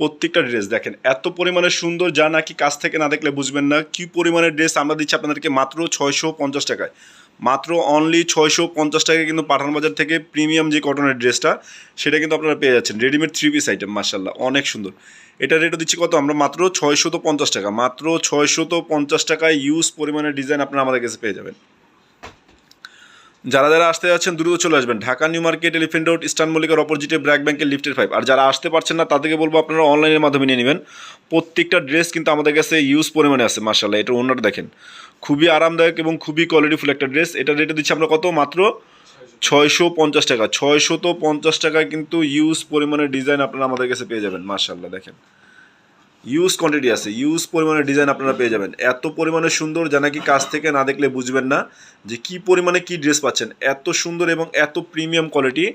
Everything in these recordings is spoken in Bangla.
প্রত্যেকটা ড্রেস দেখেন। এত পরিমাণে সুন্দর, যা নাকি কাছ থেকে না দেখলে বুঝবেন না, কি পরিমাণের ড্রেস আমরা দিচ্ছি আপনাদেরকে মাত্র ছয়শো পঞ্চাশ টাকায়। মাত্র অনলি ছয়শো পঞ্চাশ টাকায় কিন্তু পাঠান বাজার থেকে প্রিমিয়াম যে কটনের ড্রেসটা সেটা কিন্তু আপনারা পেয়ে যাচ্ছেন। রেডিমেড থ্রি পিস আইটেম মার্শাল্লাহ অনেক সুন্দর। এটা রেটও দিচ্ছি কত? আমরা মাত্র ছয়শত পঞ্চাশ টাকা, মাত্র ছয়শত পঞ্চাশ টাকায় ইউজ পরিমাণের ডিজাইন আপনারা আমাদের কাছে পেয়ে যাবেন। যারা যারা আসতে যাচ্ছেন, দ্রুত চলে আসবেন। Dhaka, new market elephant road, eastern মল্লিকার অপোজিটে ব্র্যাক ব্যাংকের লিফটের ফাইভ আর যারা আসতে পারছেন না, তাদেরকে বলব আপনারা অনলাইনের মাধ্যমে নিয়ে নেবেন। প্রত্যেকটা ড্রেস কিন্তু আমাদের কাছে ইউজ পরিমাণে আছে মার্শাল্লাহ এটা অন্যটা দেখেন। খুবই আরামদায়ক এবং খুবই কোয়ালিটিফুল একটা ড্রেস। এটা রেটে দিচ্ছি আমরা কত? মাত্র ছয়শো পঞ্চাশ টাকা। ছয়শত পঞ্চাশ টাকায় কিন্তু ইউজ পরিমাণের ডিজাইন আপনারা আমাদের কাছে পেয়ে যাবেন মার্শাল্লাহ দেখেন। ইউজ কোয়ান্টিটি আছে। ইউজ পরিমাণে ডিজাইন আপনারা পেয়ে যাবেন। এত পরিমাণে সুন্দর যা নাকি কাছ থেকে না দেখলে বুঝবেন না যে কি পরিমাণে কি ড্রেস পাচ্ছেন। এত সুন্দর এবং এত প্রিমিয়াম কোয়ালিটি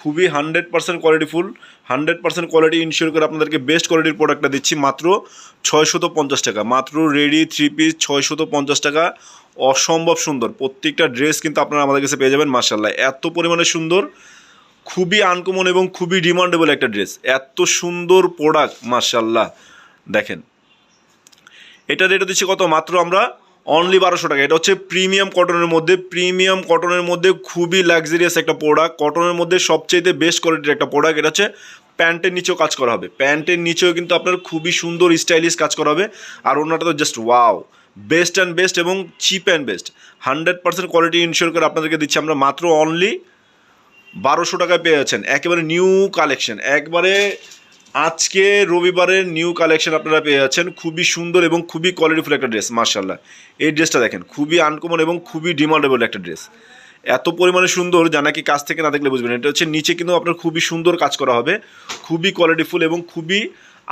খুবই hundred percent qualityful hundred percent quality ensure করে আপনাদেরকে বেস্ট কোয়ালিটির প্রোডাক্টটা দিচ্ছি মাত্র ছয়শত পঞ্চাশ টাকা। মাত্র রেডি থ্রি পিস ছয়শত পঞ্চাশ টাকা। অসম্ভব সুন্দর। প্রত্যেকটা ড্রেস কিন্তু আপনারা আমাদের কাছে পেয়ে যাবেন মার্শাল্লাহ এত পরিমাণে সুন্দর, খুবই আনকমন এবং খুবই ডিমান্ডেবল একটা ড্রেস এত সুন্দর প্রোডাক্ট মার্শাল্লাহ দেখেন। এটা রেট দিচ্ছি কত? মাত্র আমরা অনলি বারোশো টাকা। এটা হচ্ছে প্রিমিয়াম কটনের মধ্যে। প্রিমিয়াম কটনের মধ্যে খুবই লাক্সারিয়াস একটা প্রোডাক্ট কটনের মধ্যে সবচেয়ে বেস্ট কোয়ালিটির একটা প্রোডাক্ট এটা হচ্ছে প্যান্টের নিচেও কাজ করা হবে। প্যান্টের নিচেও কিন্তু আপনার খুবই সুন্দর স্টাইলিশ কাজ করা হবে। আর ওনাটা তো just wow best and best এবং cheap and best hundred percent quality ensure করে আপনাদেরকে দিচ্ছি আমরা মাত্র অনলি বারোশো টাকায় পেয়ে যাচ্ছেন। একেবারে নিউ কালেকশন একবারে আজকে রবিবারের নিউ কালেকশন আপনারা পেয়ে যাচ্ছেন। খুবই সুন্দর এবং খুবই কোয়ালিটিফুল একটা ড্রেস মার্শাল্লাহ এই ড্রেসটা দেখেন, খুবই আনকমন এবং খুবই ডিমান্ডেবল একটা ড্রেস এত পরিমাণে সুন্দর যা নাকি কাছ থেকে না দেখলে বুঝবেন। এটা হচ্ছে নিচে কিন্তু আপনার খুবই সুন্দর কাজ করা হবে। খুবই কোয়ালিটিফুল এবং খুবই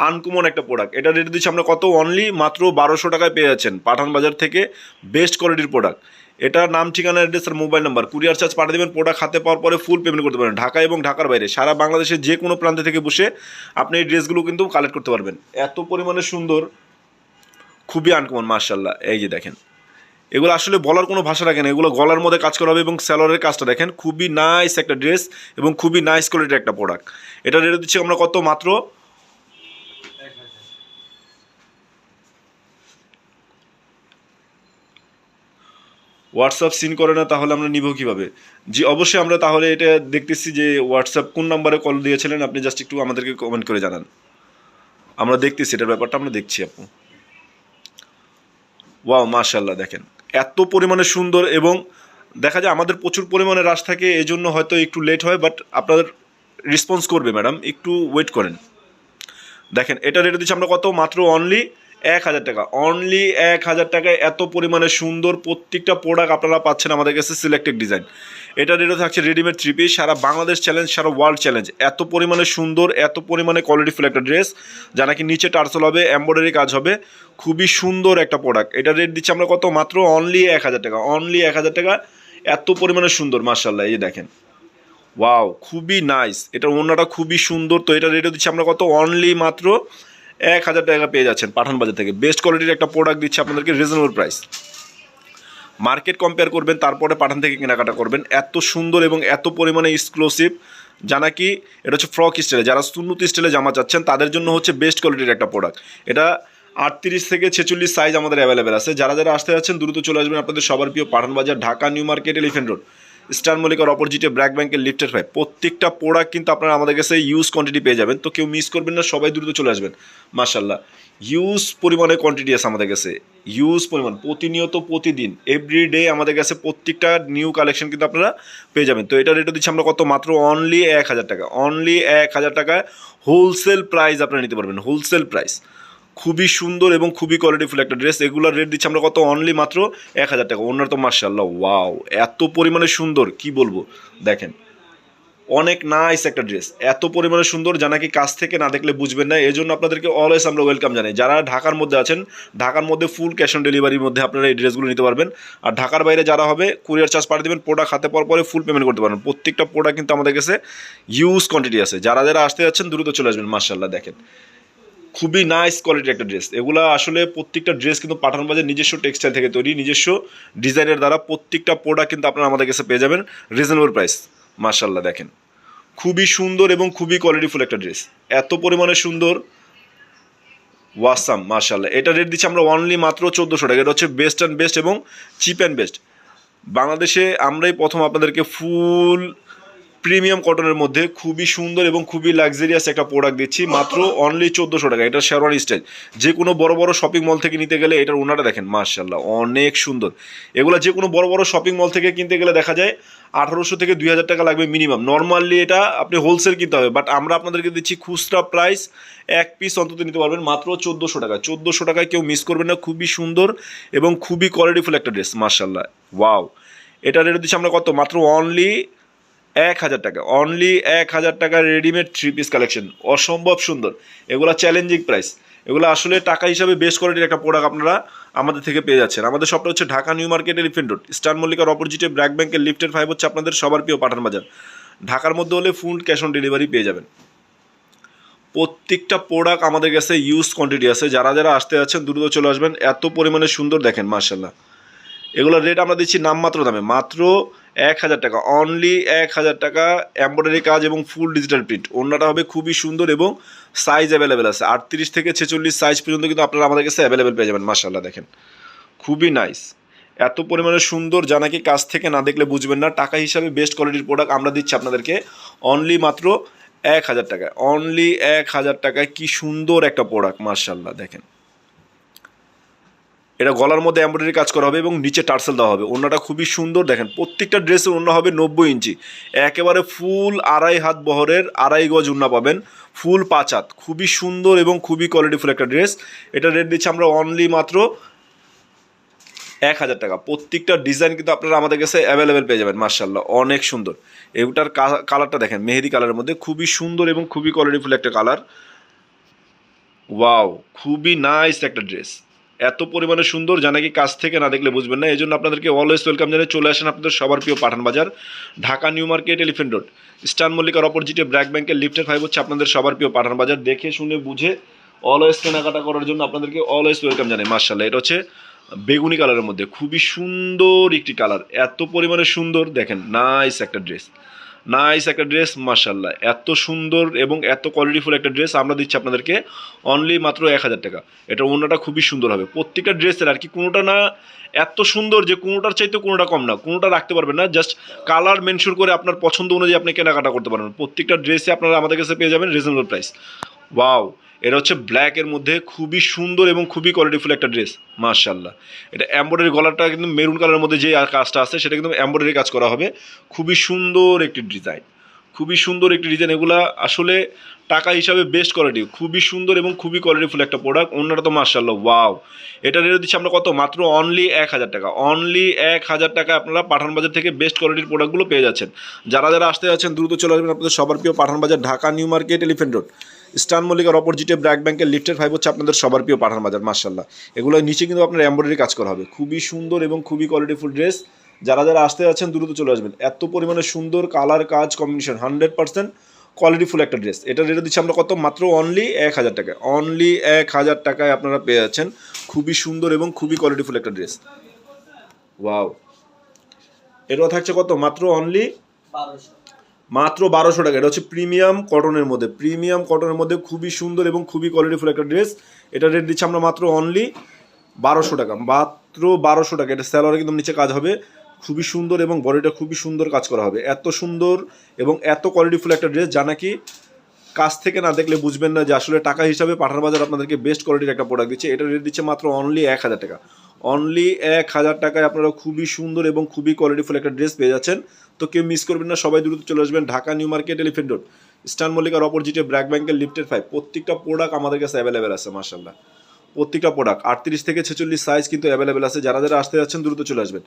আনকমন একটা প্রোডাক্ট এটা রেট দিচ্ছি আমরা কত? অনলি মাত্র বারোশো টাকায় পেয়ে যাচ্ছেন পাঠান বাজার থেকে বেস্ট কোয়ালিটির প্রোডাক্ট এটা নাম ঠিকানা অ্যাড্রেস আর মোবাইল নাম্বার। কুরিয়ার চার্জ পাঠিয়ে দেবেন প্রোডাক্ট হাতে পাওয়ার পরে ফুল পেমেন্ট করতে পারেন ঢাকা এবং ঢাকার বাইরে। সারা বাংলাদেশের যে কোনো প্রান্তে থেকে বসে আপনি এই ড্রেসগুলো কিন্তু কালেক্ট করতে পারবেন। এত পরিমাণে সুন্দর, খুবই আনকমন মার্শাল্লাহ এই যে দেখেন। এগুলো আসলে বলার কোনো ভাষা রাখেন এগুলো গলার মধ্যে কাজ করা হবে এবং স্যালোয়ারের কাজটা দেখেন। খুবই নাইস একটা ড্রেস এবং খুবই নাইস কোয়ালিটির একটা প্রোডাক্ট এটা রেট দিচ্ছি আমরা কত? মাত্র হোয়াটসঅ্যাপ সিন করে না, তাহলে আমরা নিব কীভাবে? জি, অবশ্যই আমরা তাহলে এটা দেখতেছি যে হোয়াটসঅ্যাপ কোন নাম্বারে কল দিয়েছিলেন, আপনি জাস্ট একটু আমাদেরকে কমেন্ট করে জানান। আমরা দেখতেছি, এটার ব্যাপারটা আমরা দেখছি আপু। ওয়াও মাশাল্লাহ দেখেন। এত পরিমাণে সুন্দর এবং দেখা যায় আমাদের প্রচুর পরিমাণে রাশ থাকে এই জন্য হয়তো একটু লেট হয় বাট আপনাদের রেসপন্স করবে ম্যাডাম একটু ওয়েট করেন। দেখেন, এটা রেটে দিচ্ছি আমরা কত? মাত্র অনলি এক হাজার টাকা। অনলি এক হাজার টাকায় এত পরিমাণে সুন্দর প্রত্যেকটা প্রোডাক্ট আপনারা পাচ্ছেন আমাদের কাছে সিলেক্টেড ডিজাইন এটা রেটও থাকছে রেডিমেড থ্রি পিস সারা বাংলাদেশ চ্যালেঞ্জ সারা ওয়ার্ল্ড চ্যালেঞ্জ এত পরিমাণে সুন্দর, এত পরিমাণে কোয়ালিটিফুল একটা ড্রেস যা নাকি নিচে টার্সেল হবে এম্ব্রয়ডারি কাজ হবে। খুবই সুন্দর একটা প্রোডাক্ট এটা রেট দিচ্ছি আমরা কত? মাত্র অনলি এক হাজার টাকা। অনলি এক হাজার টাকা। এত পরিমাণে সুন্দর মার্শাল্লাহ এই যে দেখেন। ওয়াও খুবই নাইস এটা ওনাটা খুবই সুন্দর। তো এটা রেটও দিচ্ছি আমরা কত? অনলি মাত্র এক হাজার টাকা পেয়ে যাচ্ছেন পাঠান বাজার থেকে। বেস্ট কোয়ালিটির একটা প্রোডাক্ট দিচ্ছে আপনাদেরকে রিজনেবল প্রাইস মার্কেট কম্পেয়ার করবেন, তারপরে পাঠান থেকে কেনাকাটা করবেন। এত সুন্দর এবং এত পরিমাণে এক্সক্লুসিভ যা নাকি এটা হচ্ছে ফ্রক স্টাইলে যারা সুন্নত স্টাইলে জামা চাচ্ছেন, তাদের জন্য হচ্ছে বেস্ট কোয়ালিটির একটা প্রোডাক্ট এটা আটত্রিশ থেকে ছেচল্লিশ সাইজ আমাদের অ্যাভেলেবেল আছে। যারা যারা আসতে যাচ্ছেন, দ্রুত চলে আসবেন আপনাদের সবার প্রিয় Pathan Bazar, Dhaka new market elephant road star মল্লিকার অপোজিটে ব্র্যাক ব্যাংকের লিফটের ফাইভ প্রত্যেকটা প্রোডাক্ট কিন্তু আপনারা আমাদের কাছে ইউজ কোয়ান্টিটি পেয়ে যাবেন। তো কেউ মিস করবেন না, সবাই দ্রুত চলে আসবেন। মার্শাল্লাহ ইউজ পরিমাণে কোয়ান্টিটি আছে আমাদের কাছে। ইউজ পরিমাণ, প্রতিনিয়ত প্রতিদিন এভরি ডে আমাদের কাছে প্রত্যেকটা নিউ কালেকশন কিন্তু আপনারা পেয়ে যাবেন। তো এটা রেটও দিচ্ছি আমরা কত? মাত্র অনলি এক হাজার টাকা। অনলি এক হাজার টাকায় হোলসেল প্রাইস আপনারা নিতে পারবেন। হোলসেল প্রাইস খুবই সুন্দর এবং খুবই কোয়ালিটিফুল একটা ড্রেস এগুলোর রেট দিচ্ছি আমরা কত? অনলি মাত্র এক হাজার টাকা। অন্যান্য তো মার্শাল্লাহ ওয়াও এত পরিমাণে সুন্দর, কি বলব? দেখেন, অনেক নাইস একটা ড্রেস এত পরিমাণে সুন্দর যা নাকি কাছ থেকে না দেখলে বুঝবেন না। এই জন্য আপনাদেরকে অলওয়েজ আমরা ওয়েলকাম জানাই। যারা ঢাকার মধ্যে আছেন, ঢাকার মধ্যে ফুল ক্যাশ অন ডেলিভারির মধ্যে আপনারা এই ড্রেসগুলো নিতে পারবেন। আর ঢাকার বাইরে যারা হবে কুরিয়ার চার্জ পাঠিয়ে দেবেন প্রোডাক্ট হাতে পাওয়ার পরে ফুল পেমেন্ট করতে পারবেন। প্রত্যেকটা প্রোডাক্ট কিন্তু আমাদের কাছে ইউজ কোয়ান্টিটি আছে। যারা যারা আসতে যাচ্ছেন, দ্রুত চলে আসবেন মার্শাল্লাহ দেখেন। খুবই নাইস কোয়ালিটির একটা ড্রেস এগুলো আসলে প্রত্যেকটা ড্রেস কিন্তু পাঠান বাজার নিজস্ব টেক্সটাইল থেকে তৈরি, নিজস্ব ডিজাইনের দ্বারা প্রত্যেকটা প্রোডাক্ট কিন্তু আপনারা আমাদের কাছে পেয়ে যাবেন রিজনেবল প্রাইস মার্শাল্লাহ দেখেন। খুবই সুন্দর এবং খুবই কোয়ালিটিফুল একটা ড্রেস এত পরিমাণে সুন্দর। ওয়াসাম মার্শাল্লাহ এটা রেট দিচ্ছি আমরা অনলি মাত্র চোদ্দোশো টাকা। এটা হচ্ছে বেস্ট অ্যান্ড বেস্ট এবং চিপ অ্যান্ড বেস্ট বাংলাদেশে আমরাই প্রথম আপনাদেরকে ফুল প্রিমিয়াম কটনের মধ্যে খুবই সুন্দর এবং খুবই লাক্সারিয়াস একটা প্রোডাক্ট দিচ্ছি। মাত্র অনলি চোদ্দোশো টাকা। এটা শেরওয়ানি স্টাইল যে কোনো বড় বড় শপিং মল থেকে নিতে গেলে এটার ওনাটা দেখেন মার্শাল্লাহ অনেক সুন্দর। এগুলো যে কোনো বড় বড় শপিং মল থেকে কিনতে গেলে দেখা যায়, আঠারোশো থেকে দুই হাজার টাকা লাগবে মিনিমাম নর্মালি এটা আপনি হোলসেল কিনতে হবে বাট আমরা আপনাদেরকে দিচ্ছি খুচরা প্রাইস এক পিস অন্তত নিতে পারবেন, মাত্র চোদ্দোশো টাকা। চোদ্দোশো টাকায় কেউ মিস করবেন না, খুবই সুন্দর এবং খুবই কোয়ালিটিফুল একটা ড্রেস মার্শাল্লাহ ওয়াও এটা রেট দিচ্ছি আমরা কত? মাত্র অনলি এক হাজার টাকা। অনলি এক হাজার টাকার রেডিমেড থ্রি পিস কালেকশন অসম্ভব সুন্দর। এগুলো চ্যালেঞ্জিং প্রাইস এগুলো আসলে টাকা হিসাবে বেশ কোয়ালিটির একটা প্রোডাক্ট আপনারা আমাদের থেকে পেয়ে যাচ্ছেন। আমাদের শপটা হচ্ছে ঢাকা নিউ মার্কেটের এলিফেন্ট রোড। স্টার মল্লিকার অপোজিটে ব্র্যাক ব্যাংকের লিফটের ফাইভ হচ্ছে আপনাদের সবার প্রিয় পাঠান বাজার। ঢাকার মধ্যে হলে ফুল ক্যাশ অন ডেলিভারি পেয়ে যাবেন। প্রত্যেকটা প্রোডাক্ট আমাদের কাছে ইউজ কোয়ান্টিটি আছে। যারা যারা আসতে যাচ্ছেন, দ্রুত চলে আসবেন। এত পরিমাণে সুন্দর দেখেন মার্শাল্লাহ এগুলোর রেট আমরা দিচ্ছি নামমাত্র দামে। মাত্র এক হাজার টাকা। অনলি এক হাজার টাকা এমব্রয়ডারি কাজ এবং ফুল ডিজিটাল প্রিন্ট অন্যটা হবে খুবই সুন্দর এবং সাইজ অ্যাভেলেবেল আছে। আটত্রিশ থেকে ছেচল্লিশ সাইজ পর্যন্ত কিন্তু আপনারা আমাদের কাছে অ্যাভেলেবেল পেয়ে যাবেন মার্শাল্লাহ দেখেন। খুবই নাইস এত পরিমাণে সুন্দর যা নাকি কাছ থেকে না দেখলে বুঝবেন না, টাকা হিসাবে বেস্ট কোয়ালিটির প্রোডাক্ট আমরা দিচ্ছি আপনাদেরকে অনলি মাত্র এক হাজার টাকায়। অনলি এক হাজার টাকায় কি সুন্দর একটা প্রোডাক্ট মার্শাল্লাহ দেখেন। এটা গলার মধ্যে এমব্রয়ডারি কাজ করা হবে এবং নিচে টার্সেল দেওয়া হবে। ওনাটা খুবই সুন্দর। দেখেন, প্রত্যেকটা ড্রেসের ওনা হবে নব্বই ইঞ্চি। একেবারে ফুল আড়াই হাত বহরের আড়াই গজ উন্না পাবেন। ফুল পাঁচ হাত। খুবই সুন্দর এবং খুবই কোয়ালিটিফুল একটা ড্রেস। এটা রেট দিচ্ছি আমরা অনলি মাত্র এক হাজার টাকা। প্রত্যেকটা ডিজাইন কিন্তু আপনারা আমাদের কাছে অ্যাভেলেবেল পেয়ে যাবেন মার্শাল্লাহ অনেক সুন্দর। এটার কালারটা দেখেন, মেহেদি কালারের মধ্যে। খুবই সুন্দর এবং খুবই কোয়ালিটিফুল একটা কালার ওয়াও খুবই নাইস একটা ড্রেস এত পরিমাণে সুন্দর যা নাকি কাছ থেকে না দেখলে বুঝবেন না। এই জন্য আপনাদেরকে অলওয়েজ ওয়েলকাম জানিয়ে চলে আসেন আপনাদের সবার প্রিয় Pathan Bazar, Dhaka new market elephant road star মল্লিকার অপোজিটে ব্র্যাক ব্যাংকের লিফটের ফাইভ হচ্ছে আপনাদের সবার প্রিয় পাঠান বাজার। দেখে, শুনে, বুঝে অলওয়েজ কেনাকাটা করার জন্য আপনাদেরকে অলওয়েজ ওয়েলকাম জানাই মার্শাল্লাহ এটা হচ্ছে বেগুনি কালারের মধ্যে। খুবই সুন্দর একটি কালার এত পরিমাণে সুন্দর, দেখেন নাইস একটা ড্রেস নাইস একটা ড্রেস মার্শাল্লাহ এত সুন্দর এবং এত কোয়ালিটিফুল একটা ড্রেস আমরা দিচ্ছি আপনাদেরকে অনলি মাত্র এক হাজার টাকা। এটা অন্যটা খুবই সুন্দর হবে। প্রত্যেকটা ড্রেসের আর কি, কোনোটা না এত সুন্দর যে কোনোটার চাইতে কোনোটা কম না। কোনোটা রাখতে পারবেন না জাস্ট কালার মেনশন করে আপনার পছন্দ অনুযায়ী আপনি কেনাকাটা করতে পারবেন। প্রত্যেকটা ড্রেসে আপনারা আমাদের কাছে পেয়ে যাবেন রিজনেবল প্রাইস ওয়াও এটা হচ্ছে ব্ল্যাকের মধ্যে খুবই সুন্দর এবং খুবই কোয়ালিটিফুল একটা ড্রেস মার্শাল্লাহ এটা এম্ব্রয়ডারি গলাটা কিন্তু মেরুন কালারের মধ্যে যে কাজটা আছে, সেটা কিন্তু এম্ব্রয়ডারি কাজ করা হবে। খুবই সুন্দর একটি ডিজাইন খুবই সুন্দর একটি ডিজাইন এগুলা আসলে টাকা হিসাবে বেস্ট কোয়ালিটি খুবই সুন্দর এবং খুবই কোয়ালিটিফুল একটা প্রোডাক্ট অন্যটা তো মার্শাল্লাহ ওয়াও এটা রেট দিচ্ছি আমরা কত? মাত্র অনলি এক হাজার টাকা। অনলি এক হাজার টাকা আপনারা পাঠান বাজার থেকে বেস্ট কোয়ালিটির প্রোডাক্টগুলো পেয়ে যাচ্ছেন। যারা যারা আসতে যাচ্ছেন, দ্রুত চলে আসবেন আপনাদের সবার প্রিয় Pathan Bazar, Dhaka new market elephant road star মল্লিকার অপোজিটে ব্র্যাক ব্যাংকের লিফটের ফাইভ হচ্ছে আপনাদের সবার প্রিয় পাঠান বাজার মার্শাল্লাহ এগুলো নিচে কিন্তু আপনার এম্ব্রয়ডারি কাজ করা হবে। খুবই সুন্দর এবং খুবই কোয়ালিটিফুল ড্রেস যারা যারা আসতে যাচ্ছেন, দ্রুত চলে আসবেন। এত পরিমাণে সুন্দর কালার কাজ কম্বিনেশন হান্ড্রেড পার্সেন্ট কোয়ালিটিফুল একটা ড্রেস এটা রেটে দিচ্ছি আমরা কত? মাত্র অনলি এক হাজার টাকায়। অনলি এক হাজার টাকায় আপনারা পেয়ে যাচ্ছেন। খুবই সুন্দর এবং খুবই কোয়ালিটিফুল একটা ড্রেস ওয়াও এটা থাকছে কত? মাত্র অনলি বারোশো। মাত্র বারোশো টাকা। এটা হচ্ছে প্রিমিয়াম কটনের মধ্যে। প্রিমিয়াম কটনের মধ্যে খুবই সুন্দর এবং খুবই কোয়ালিটিফুল একটা ড্রেস এটা রেট দিচ্ছি আমরা মাত্র অনলি বারোশো টাকা। মাত্র বারোশো টাকা। এটা স্যালোয়ারে কিন্তু নিচে কাজ হবে। খুবই সুন্দর এবং বডিটা খুবই সুন্দর কাজ করা হবে। এত সুন্দর এবং এত কোয়ালিটিফুল একটা ড্রেস যা নাকি কাছ থেকে না দেখলে বুঝবেন না যে আসলে টাকা হিসাবে পাঠার বাজার আপনাদেরকে বেস্ট কোয়ালিটির একটা প্রোডাক্ট দিচ্ছে। এটা রেট দিচ্ছে মাত্র অনলি এক হাজার টাকা। অনলি এক হাজার টাকায় আপনারা খুবই সুন্দর এবং খুবই কোয়ালিটিফুল একটা ড্রেস পেয়ে যাচ্ছেন। তো কেউ মিস করবেন না, সবাই দ্রুত চলে আসবেন Dhaka, new market, elephant road. Star মল্লিকার অপোজিটে ব্র্যাক ব্যাংকের লিফটের ফাইভ প্রত্যেকটা প্রোডাক্ট আমাদের কাছে অ্যাভেলেবেল আছে মার্শাল্লাহ প্রত্যেকটা প্রোডাক্ট আটত্রিশ থেকে ছেচল্লিশ সাইজ কিন্তু অ্যাভেলেবেল আছে। যারা যারা আসতে যাচ্ছেন, দ্রুত চলে আসবেন।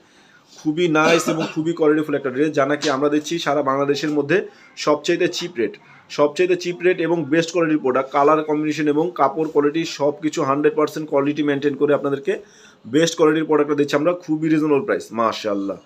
খুবই নাইস এবং খুবই কোয়ালিটিফুল একটা ড্রেস যা নাকি আমরা দিচ্ছি সারা বাংলাদেশের মধ্যে সবচাইতে চিপ রেট সবচাইতে চিপ রেট এবং বেস্ট কোয়ালিটির প্রোডাক্ট কালার কম্বিনেশন এবং কাপড় কোয়ালিটি সব কিছু হান্ড্রেড পার্সেন্ট কোয়ালিটি মেনটেন করে আপনাদেরকে বেস্ট কোয়ালিটির প্রোডাক্টটা দিচ্ছি আমরা। খুবই রিজনেবল প্রাইস মাশাল্লাহ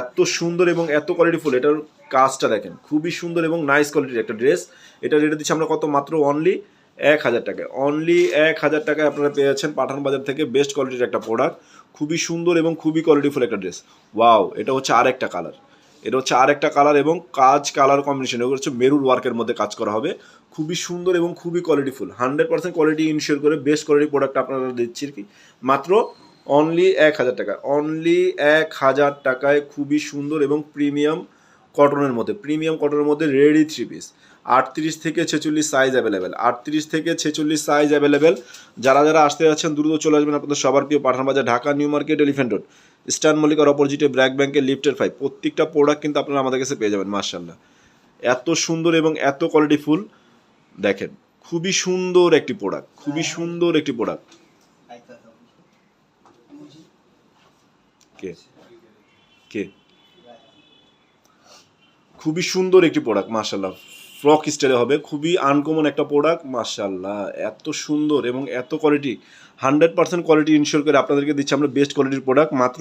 এত সুন্দর এবং এত কোয়ালিটিফুল এটার কাজটা দেখেন, খুবই সুন্দর এবং নাইস কোয়ালিটির একটা ড্রেস এটা রেটে দিচ্ছি আমরা কত? মাত্র অনলি এক হাজার টাকায়। অনলি এক হাজার টাকায় আপনারা পেয়ে যাচ্ছেন পাঠান বাজার থেকে বেস্ট কোয়ালিটির একটা প্রোডাক্ট খুবই সুন্দর এবং খুবই কোয়ালিটিফুল একটা ড্রেস ওয়াও এটা হচ্ছে আরেকটা কালার এটা হচ্ছে আরেকটা কালার এবং কাজ কালার কম্বিনেশন এগুলো হচ্ছে মেরুর ওয়ার্কের মধ্যে কাজ করা হবে। খুবই সুন্দর এবং খুবই qualityful hundred percent quality ensure করে বেস্ট কোয়ালিটি প্রোডাক্ট আপনারা দিচ্ছি কি। মাত্র অনলি এক হাজার টাকা। অনলি এক হাজার টাকায় খুবই সুন্দর এবং প্রিমিয়াম কটনের মধ্যে। প্রিমিয়াম কটনের মধ্যে রেডি থ্রি পিস আটত্রিশ থেকে ছেচল্লিশ সাইজ অ্যাভেলেবেল আটত্রিশ থেকে ছেচল্লিশ সাইজ অ্যাভেলেবেল যারা যারা আসতে যাচ্ছেন, দ্রুত চলে আসবেন আপনাদের সবার প্রিয় Pathan Bazar, Dhaka, new market elephant road star মল্লিকার অপোজিটে ব্র্যাক ব্যাংকের লিফটের ফাইভ প্রত্যেকটা প্রোডাক্ট কিন্তু আপনারা আমাদের কাছে পেয়ে যাবেন মার্শাল্লাহ এত সুন্দর এবং এত কোয়ালিটি ফুল। দেখেন, খুবই সুন্দর একটি প্রোডাক্ট খুবই সুন্দর একটি প্রোডাক্ট কে? কে? খুবই সুন্দর একটি প্রোডাক্ট মাশাল্লাহ ফ্রক স্টাইলে হবে, খুবই আনকমন একটা প্রোডাক্ট মাশাল্লাহ এত সুন্দর এবং এত quality hundred percent quality ensure করে আপনাদেরকে দিচ্ছি আমরা বেস্ট কোয়ালিটির প্রোডাক্ট মাত্র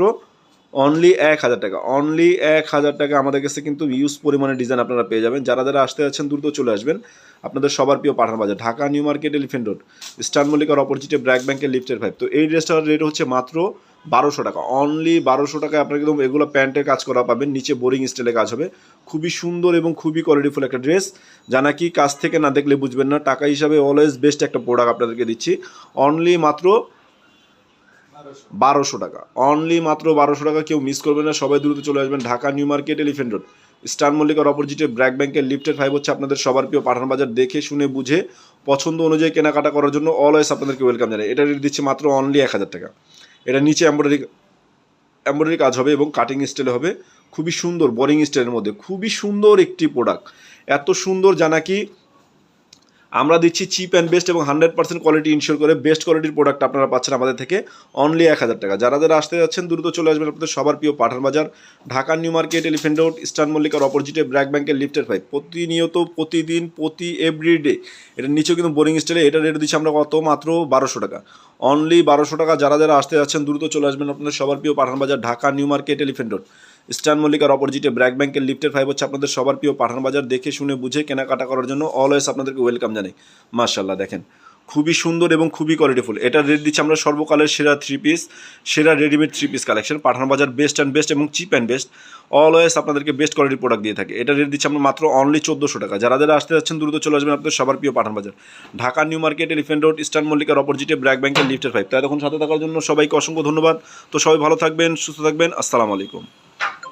অনলি এক হাজার টাকা। অনলি এক হাজার টাকা আমাদের কাছে কিন্তু ইউজ পরিমাণে ডিজাইন আপনারা পেয়ে যাবেন। যারা যারা আসতে যাচ্ছেন, দ্রুত চলে আসবেন। আপনাদের সবার প্রিয় Pathan Bazar, Dhaka, new market elephant road star মল্লিকার অপোজিটে ব্র্যাক ব্যাংকের লিফটের ফাইভ তো এই ড্রেসটার রেট হচ্ছে মাত্র বারোশো টাকা। অনলি বারোশো টাকায় আপনার কিন্তু এগুলো প্যান্টের কাজ করা পাবেন। নিচে বোরিং স্টাইলে কাজ হবে। খুবই সুন্দর এবং খুবই কোয়ালিটিফুল একটা ড্রেস যা নাকি কাছ থেকে না দেখলে বুঝবেন না। টাকা হিসাবে অলওয়েজ বেস্ট একটা প্রোডাক্ট আপনাদেরকে দিচ্ছি। অনলি মাত্র বারোশো টাকা। অনলি মাত্র বারোশো টাকা কেউ মিস করবেন না। সবাই দ্রুত চলে আসবেন Dhaka new market elephant road star মল্লিকার অপোজিটে ব্র্যাক ব্যাংকের লিফটের ফাইভ হচ্ছে আপনাদের সবার প্রিয় পাঠান বাজার। দেখে, শুনে, বুঝে, পছন্দ অনুযায়ী কেনাকাটা করার জন্য অলওয়েজ আপনাদেরকে ওয়েলকাম জানাই। এটা রেট দিচ্ছে মাত্র অনলি এক হাজার টাকা। এটা নিচে এম্ব্রয়ডারি এম্ব্রয়ডারি কাজ হবে এবং কাটিং স্টাইলে হবে। খুবই সুন্দর বোরিং স্টাইলের মধ্যে। খুবই সুন্দর একটি প্রোডাক্ট এত সুন্দর যা নাকি আমরা দিচ্ছি চিপ অ্যান্ড বেস্ট এবং হান্ড্রেড পার্সেন্ট কোয়ালিটি ইনশিওর করে বেস্ট কোয়ালিটির প্রোডাক্ট আপনারা পাচ্ছেন আমাদের থেকে অনলি এক হাজার টাকা। যারা যারা আসতে যাচ্ছেন, দ্রুত চলে আসবেন আপনাদের সবার প্রিয় Pathan Bazar, Dhaka, new market elephant road eastern মল্লিকার অপোজিটে ব্র্যাক ব্যাংকের লিফটের ফাইভ প্রতিনিয়ত, প্রতিদিন, প্রতি এভরিডে এটার নিচেও কিন্তু বোরিং স্টাইলে এটা রেট দিচ্ছি আমরা কত? মাত্র বারোশো টাকা। অনলি বারোশো টাকা। যারা যারা আসতে যাচ্ছেন, দ্রুত চলে আসবেন আপনাদের সবার প্রিয় Pathan Bazar, Dhaka, new market elephant road star মল্লিকার অপোজিটে ব্র্যাক ব্যাংকের লিফটের ফাইভ হচ্ছে আপনাদের সবার প্রিয় পাঠান বাজার। দেখে শুনে বুঝে কেনাকাটা করার জন্য অলওয়েজ আপনাদেরকে ওয়েলকাম জানাই। মার্শাল্লাহ দেখেন। খুবই সুন্দর এবং খুবই কোয়ালিটিফুল এটার রেট দিচ্ছি আমরা সর্বকালের সেরা থ্রি পিস সেরা readymade three piece collection Pathan Bazar best and best এবং চিপ অ্যান্ড বেস্ট অলওয়েজ আপনাদেরকে বেস্ট কোয়ালিটির প্রোডাক্ট দিয়ে থাকে। এটা রেট দিচ্ছি আমরা মাত্র অনলি চোদ্দোশো টাকা। যারা যারা আসতে যাচ্ছেন, দ্রুত চলে আসবেন আপনাদের সবার প্রিয় Pathan Bazar. Dhaka new market elephant road eastern মল্লিকার অপোজিটে ব্র্যাক ব্যাংকের লিফটের ফাইভ তাই তখন সাথে থাকার জন্য সবাইকে অসংখ্য ধন্যবাদ। তো সবাই ভালো থাকবেন, সুস্থ থাকবেন। আসসালামু আলাইকুম।